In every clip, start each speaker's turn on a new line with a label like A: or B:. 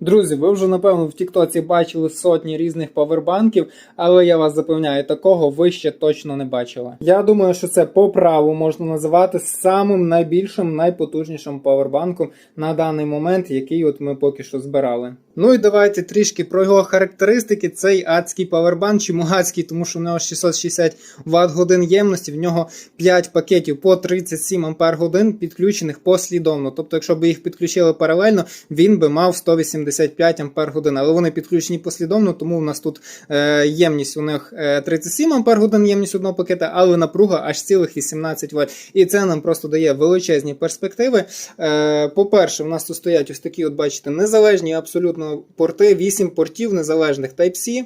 A: Друзі, ви вже напевно в Тіктоці бачили сотні різних павербанків, але я вас запевняю, такого ви ще точно не бачили. Я думаю, що це по праву можна називати самим найбільшим, найпотужнішим павербанком на даний момент, який от ми поки що збирали. Ну і давайте трішки про його характеристики. Цей адський павербанк, чому адський, тому що в нього 660 Вт годин ємності, в нього 5 пакетів по 37 Ампер годин підключених послідовно. Тобто, якщо б їх підключили паралельно, він би мав 185 Ампер годин. Але вони підключені послідовно, тому в нас тут е, ємність у них е, 37 Ампер годин ємність одного пакета, але напруга аж цілих 18 Вт. І це нам просто дає величезні перспективи. Е, по-перше, в нас тут стоять ось такі, от бачите, незалежні абсолютно порти, 8 портів незалежних Type-C.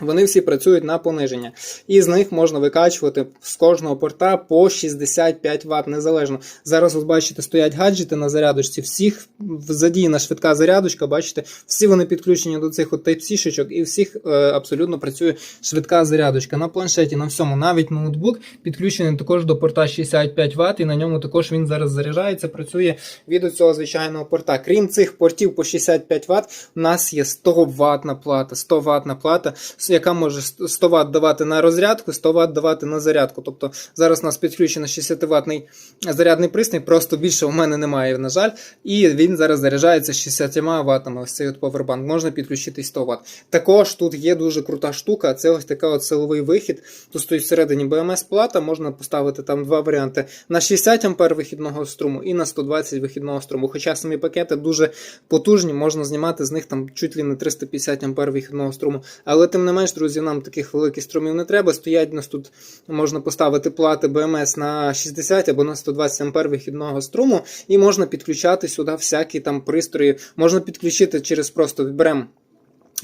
A: Вони всі працюють на пониження, і з них можна викачувати з кожного порта по 65 Вт незалежно. Зараз ви бачите, стоять гаджети на зарядочці. Всіх задіяна швидка зарядочка. Бачите, всі вони підключені до цих от Type-C і всіх е, абсолютно працює швидка зарядочка. На планшеті, на всьому, навіть ноутбук підключений також до порта 65 Вт, і на ньому також він зараз заряджається. Працює від цього звичайного порта. Крім цих портів по 65 Вт, у нас є 100 ватна плата. 100 ватна плата яка може 100 Вт давати на розрядку, 100 Вт давати на зарядку. Тобто зараз у нас підключено 60 ватний зарядний пристрій, просто більше у мене немає, на жаль. І він зараз заряджається 60 ватами. Ось цей от повербанк. Можна підключити 100 Вт. Також тут є дуже крута штука. Це ось така от силовий вихід. Тут стоїть всередині BMS плата, можна поставити там два варіанти: на 60 ампер вихідного струму і на 120 вихідного струму. Хоча самі пакети дуже потужні, можна знімати з них там чуть ли не 350 ампер вихідного струму. Але тим не менш, друзі, нам таких великих струмів не треба. Стоять у нас тут можна поставити плати БМС на 60 або на 120 ампер вихідного струму, і можна підключати сюди всякі там пристрої. Можна підключити через просто беремо.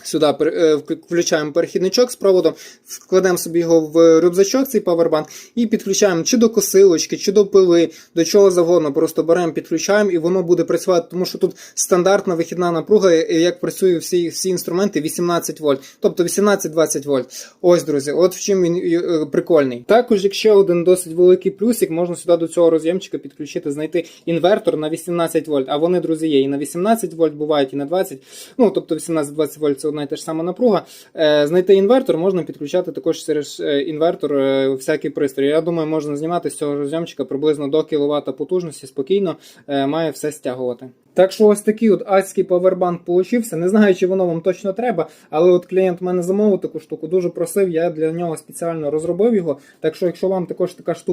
A: Сюди е, включаємо перехідничок з проводом, вкладемо собі його в рюкзачок, цей павербанк, і підключаємо чи до косилочки, чи до пили, до чого завгодно. Просто беремо, підключаємо, і воно буде працювати, тому що тут стандартна вихідна напруга, як працюють всі всі інструменти, 18 вольт, тобто 18-20 вольт. Ось, друзі, от в чим він е, прикольний. Також, якщо один досить великий плюсик, можна сюди до цього роз'ємчика підключити, знайти інвертор на 18 вольт. А вони, друзі, є і на 18 вольт бувають, і на 20. Ну, тобто 18-20 вольт одна і та ж сама напруга. Е, Знайти інвертор можна підключати також через е, інвертор е, всякий пристрій. Я думаю, можна знімати з цього розйомчика приблизно до кВт потужності, спокійно має все стягувати. Так що ось такий от адський павербанк получився. Не знаю, чи воно вам точно треба, але от клієнт мене замовив таку штуку, дуже просив, я для нього спеціально розробив його. Так що, якщо вам також така штука